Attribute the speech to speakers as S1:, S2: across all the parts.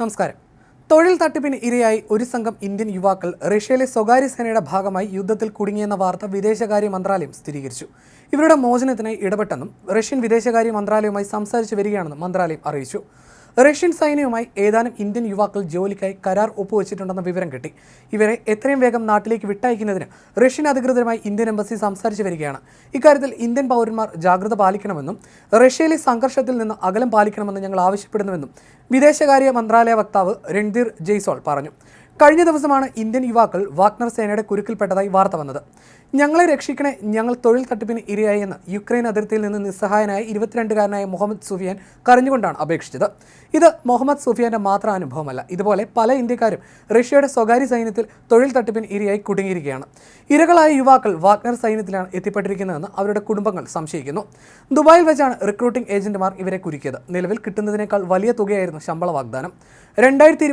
S1: നമസ്കാരം. തൊഴിൽ തട്ടിപ്പിന് ഇരയായി ഒരു സംഘം ഇന്ത്യൻ യുവാക്കൾ റഷ്യയിലെ സ്വകാര്യ സേനയുടെ ഭാഗമായി യുദ്ധത്തിൽ കുടുങ്ങിയെന്ന വാർത്ത വിദേശകാര്യ മന്ത്രാലയം സ്ഥിരീകരിച്ചു. ഇവരുടെ മോചനത്തിനായി ഇടപെട്ടെന്നും റഷ്യൻ വിദേശകാര്യ മന്ത്രാലയവുമായി സംസാരിച്ചു വരികയാണെന്നും മന്ത്രാലയം അറിയിച്ചു. റഷ്യൻ സൈന്യവുമായി ഏതാനും ഇന്ത്യൻ യുവാക്കൾ ജോലിക്കായി കരാർ ഒപ്പുവെച്ചിട്ടുണ്ടെന്ന വിവരം കിട്ടി. ഇവരെ എത്രയും വേഗം നാട്ടിലേക്ക് വിട്ടയക്കുന്നതിന് റഷ്യൻ അധികൃതരുമായി ഇന്ത്യൻ എംബസി സംസാരിച്ചു വരികയാണ്. ഇക്കാര്യത്തിൽ ഇന്ത്യൻ പൗരന്മാർ ജാഗ്രത പാലിക്കണമെന്നും റഷ്യയിലെ സംഘർഷത്തിൽ നിന്ന് അകലം പാലിക്കണമെന്ന് ഞങ്ങൾ ആവശ്യപ്പെടുന്നുവെന്നും വിദേശകാര്യ മന്ത്രാലയ വക്താവ് രൺധീർ ജയ്സോൾ പറഞ്ഞു. കഴിഞ്ഞ ദിവസമാണ് ഇന്ത്യൻ യുവാക്കൾ വാഗ്നർ സേനയുടെ കുരുക്കിൽപ്പെട്ടതായി വാർത്ത വന്നത്. ഞങ്ങളെ രക്ഷിക്കണേ ഞങ്ങൾ തൊഴിൽ തട്ടിപ്പിന് ഇരയായി എന്ന് യുക്രൈൻ അതിർത്തിയിൽ നിന്ന് നിസ്സഹായനായ ഇരുപത്തിരണ്ടുകാരനായ മുഹമ്മദ് സുഫിയാൻ കരഞ്ഞുകൊണ്ടാണ് അപേക്ഷിച്ചത്. ഇത് മുഹമ്മദ് സുഫിയാന്റെ മാത്രം അനുഭവമല്ല. ഇതുപോലെ പല ഇന്ത്യക്കാരും റഷ്യയുടെ സ്വകാര്യ സൈന്യത്തിൽ തൊഴിൽ തട്ടിപ്പിന് ഇരയായി കുടുങ്ങിയിരിക്കുകയാണ്. ഇരകളായ യുവാക്കൾ വാഗ്നർ സൈന്യത്തിലാണ് എത്തിപ്പെട്ടിരിക്കുന്നതെന്ന് അവരുടെ കുടുംബങ്ങൾ സംശയിക്കുന്നു. ദുബായിൽ വെച്ചാണ് റിക്രൂട്ടിംഗ് ഏജന്റുമാർ ഇവരെ കുരുക്കിയത്. നിലവിൽ കിട്ടുന്നതിനേക്കാൾ വലിയ തുകയായിരുന്നു ശമ്പള വാഗ്ദാനം. രണ്ടായിരത്തി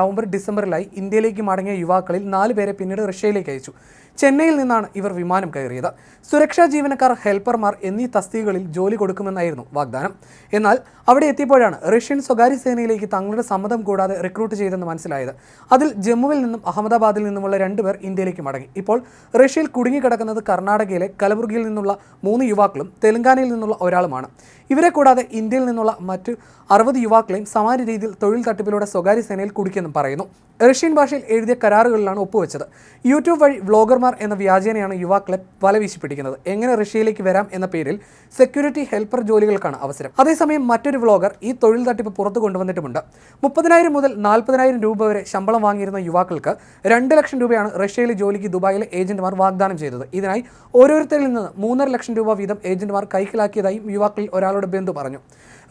S1: നവംബർ ഡിസംബറിലായി ഇന്ത്യയിലേക്ക് മടങ്ങിയ യുവാക്കളിൽ നാല് പേരെ പിന്നീട് റഷ്യയിലേക്ക് അയച്ചു. ചെന്നൈയിൽ നിന്നാണ് ഇവർ വിമാനം കയറിയത്. സുരക്ഷാ ജീവനക്കാർ ഹെൽപ്പർമാർ എന്നീ തസ്തികകളിൽ ജോലി കൊടുക്കുമെന്നായിരുന്നു വാഗ്ദാനം. എന്നാൽ അവിടെ എത്തിയപ്പോഴാണ് റഷ്യൻ സ്വകാര്യ സേനയിലേക്ക് തങ്ങളുടെ സമ്മതം കൂടാതെ റിക്രൂട്ട് ചെയ്തെന്ന് മനസ്സിലായത്. അതിൽ ജമ്മുവിൽ നിന്നും അഹമ്മദാബാദിൽ നിന്നുമുള്ള രണ്ടുപേർ ഇന്ത്യയിലേക്ക് മടങ്ങി. ഇപ്പോൾ റഷ്യയിൽ കുടുങ്ങിക്കിടക്കുന്നത് കർണാടകയിലെ കലബുർഗിയിൽ നിന്നുള്ള മൂന്ന് യുവാക്കളും തെലങ്കാനയിൽ നിന്നുള്ള ഒരാളുമാണ്. ഇവരെ കൂടാതെ ഇന്ത്യയിൽ നിന്നുള്ള മറ്റ് അറുപത് യുവാക്കളെയും സമാന രീതിയിൽ തൊഴിൽ തട്ടിപ്പിലൂടെ സ്വകാര്യ സേനയിൽ കുടിക്കെന്നും പറയുന്നു. റഷ്യൻ ഭാഷയിൽ എഴുതിയ കരാറുകളിലാണ് ഒപ്പുവെച്ചത്. യൂട്യൂബ് വഴി വ്ളോഗർമാർ എന്ന വ്യാജേനയാണ് യുവാക്കളെ വല വീശിപ്പിടിക്കുന്നത് എങ്ങനെ റഷ്യയിലേക്ക് വരാം എന്ന പേരിൽ സെക്യൂരിറ്റി ഹെൽപ്പർ ജോലികൾക്കാണ് അവസരം. അതേസമയം മറ്റൊരു വ്ളോഗർ ഈ തൊഴിൽ തട്ടിപ്പ് പുറത്തു കൊണ്ടുവന്നിട്ടുമുണ്ട്. മുപ്പതിനായിരം മുതൽ നാൽപ്പതിനായിരം രൂപ വരെ ശമ്പളം വാങ്ങിയിരുന്ന യുവാക്കൾക്ക് രണ്ട് ലക്ഷം രൂപയാണ് റഷ്യയിലെ ജോലിക്ക് ദുബായിലെ ഏജന്റുമാർ വാഗ്ദാനം ചെയ്തത്. ഇതിനായി ഓരോരുത്തരിൽ നിന്ന് മൂന്നര ലക്ഷം രൂപ വീതം ഏജന്റുമാർ കൈക്കലാക്കിയതായും യുവാക്കളിൽ ഒരാളുടെ ബന്ധു പറഞ്ഞു.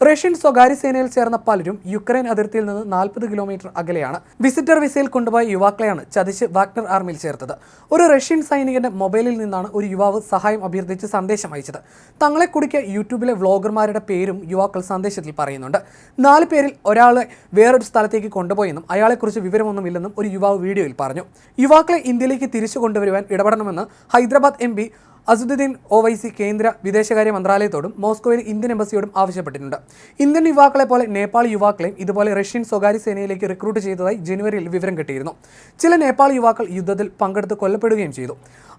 S1: റഷ്യൻ സ്വകാര്യ സേനയിൽ ചേർന്ന പലരും യുക്രൈൻ അതിർത്തിയിൽ നിന്ന് നാൽപ്പത് കിലോമീറ്റർ അകലെയാണ്. വിസിറ്റർ വിസയിൽ കൊണ്ടുപോയ യുവാക്കളെയാണ് ചതിച്ച് വാഗ്നർ ആർമിയിൽ ചേർത്തത്. ഒരു റഷ്യൻ സൈനികന്റെ മൊബൈലിൽ നിന്നാണ് ഒരു യുവാവ് സഹായം അഭ്യർത്ഥിച്ച് സന്ദേശം അയച്ചത്. തങ്ങളെ കുടിക്കിയ യൂട്യൂബിലെ വ്ളോഗർമാരുടെ പേരും യുവാക്കൾ സന്ദേശത്തിൽ പറയുന്നുണ്ട്. നാല് പേരിൽ ഒരാളെ വേറൊരു സ്ഥലത്തേക്ക് കൊണ്ടുപോയെന്നും അയാളെക്കുറിച്ച് വിവരമൊന്നുമില്ലെന്നും ഒരു യുവാവ് വീഡിയോയിൽ പറഞ്ഞു. യുവാക്കളെ ഇന്ത്യയിലേക്ക് തിരിച്ചു കൊണ്ടുവരുവാൻ ഇടപെടണമെന്ന് ഹൈദരാബാദ് എം അസുദ്ദീൻ ഒവൈസി കേന്ദ്ര വിദേശകാര്യ മന്ത്രാലയത്തോടും മോസ്കോയിൽ ഇന്ത്യൻ എംബസിയോടും ആവശ്യപ്പെട്ടിട്ടുണ്ട്. ഇന്ത്യൻ യുവാക്കളെ പോലെ നേപ്പാൾ യുവാക്കളെയും ഇതുപോലെ റഷ്യൻ സ്വകാര്യ സേനയിലേക്ക് റിക്രൂട്ട് ചെയ്തതായി ജനുവരിയിൽ വിവരം കിട്ടിയിരുന്നു. ചില നേപ്പാൾ യുവാക്കൾ യുദ്ധത്തിൽ പങ്കെടുത്ത് കൊല്ലപ്പെടുകയും ചെയ്തു.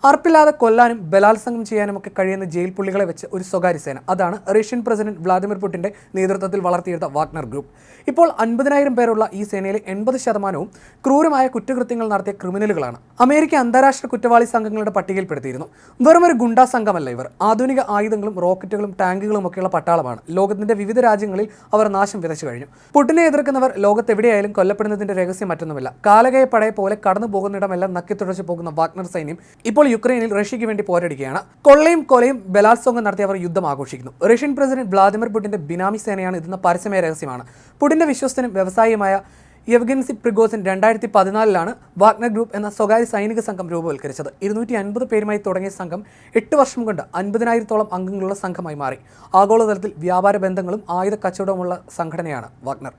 S1: അർപ്പില്ലാതെ കൊല്ലാനും ബലാത്സംഗം ചെയ്യാനും ഒക്കെ കഴിയുന്ന ജയിൽ പുള്ളികളെ വെച്ച് ഒരു സ്വകാര്യ സേന അതാണ് റഷ്യൻ പ്രസിഡന്റ് വ്ളാദിമിർ പുടിന്റെ നേതൃത്വത്തിൽ വളർത്തിയെടുത്ത വാഗ്നർ ഗ്രൂപ്പ്. ഇപ്പോൾ അൻപതിനായിരം പേരുള്ള ഈ സേനയിലെ എൺപത് ശതമാനവും ക്രൂരമായ കുറ്റകൃത്യങ്ങൾ നടത്തിയ ക്രിമിനലുകളാണ്. അമേരിക്ക അന്താരാഷ്ട്ര കുറ്റവാളി സംഘങ്ങളുടെ പട്ടികയിൽപ്പെടുത്തിയിരുന്നു. വെറും ഗുണ്ടാ സംഘമല്ല ഇവർ. ആധുനിക ആയുധങ്ങളും റോക്കറ്റുകളും ടാങ്കുകളും ഒക്കെയുള്ള പട്ടാളമാണ്. ലോകത്തിന്റെ വിവിധ രാജ്യങ്ങളിൽ അവർ നാശം വിതച്ചു കഴിഞ്ഞു. പുട്ടിനെ എതിർക്കുന്നവർ ലോകത്തെവിടെയായാലും കൊല്ലപ്പെടുന്നതിന്റെ രഹസ്യം മറ്റൊന്നുമില്ല. കാലകയ പടയെ പോലെ കടന്നു പോകുന്നിടമെല്ലാം നക്കിത്തുടച്ചു പോകുന്ന വാഗ്നർ സൈന്യം ഇപ്പോൾ യുക്രൈനിൽ റഷ്യയ്ക്ക് വേണ്ടി പോരടിക്കുകയാണ്. കൊള്ളയും കൊലയും ബലാത്സംഗം നടത്തി അവർ യുദ്ധം ആഘോഷിക്കുന്നു. റഷ്യൻ പ്രസിഡന്റ് വ്ളാദിമിർ പുടിന്റെ ബിനാമി സേനയാണ് ഇതെന്ന പരസ്യമായ രഹസ്യമാണ്. പുടിന്റെ വിശ്വസ്തനും വ്യവസായിയുമായ യവ്ഗൻസി പ്രിഗോസിൻ രണ്ടായിരത്തി പതിനാലിലാണ് വാഗ്നർ ഗ്രൂപ്പ് എന്ന സ്വകാര്യ സൈനിക സംഘം രൂപവൽക്കരിച്ചത്. ഇരുന്നൂറ്റി അൻപത് പേരുമായി തുടങ്ങിയ സംഘം എട്ട് വർഷം കൊണ്ട് അൻപതിനായിരത്തോളം അംഗങ്ങളുള്ള സംഘമായി മാറി. ആഗോളതലത്തിൽ വ്യാപാര ബന്ധങ്ങളും ആയുധ കച്ചവടവുമുള്ള സംഘടനയാണ് വാഗ്നർ.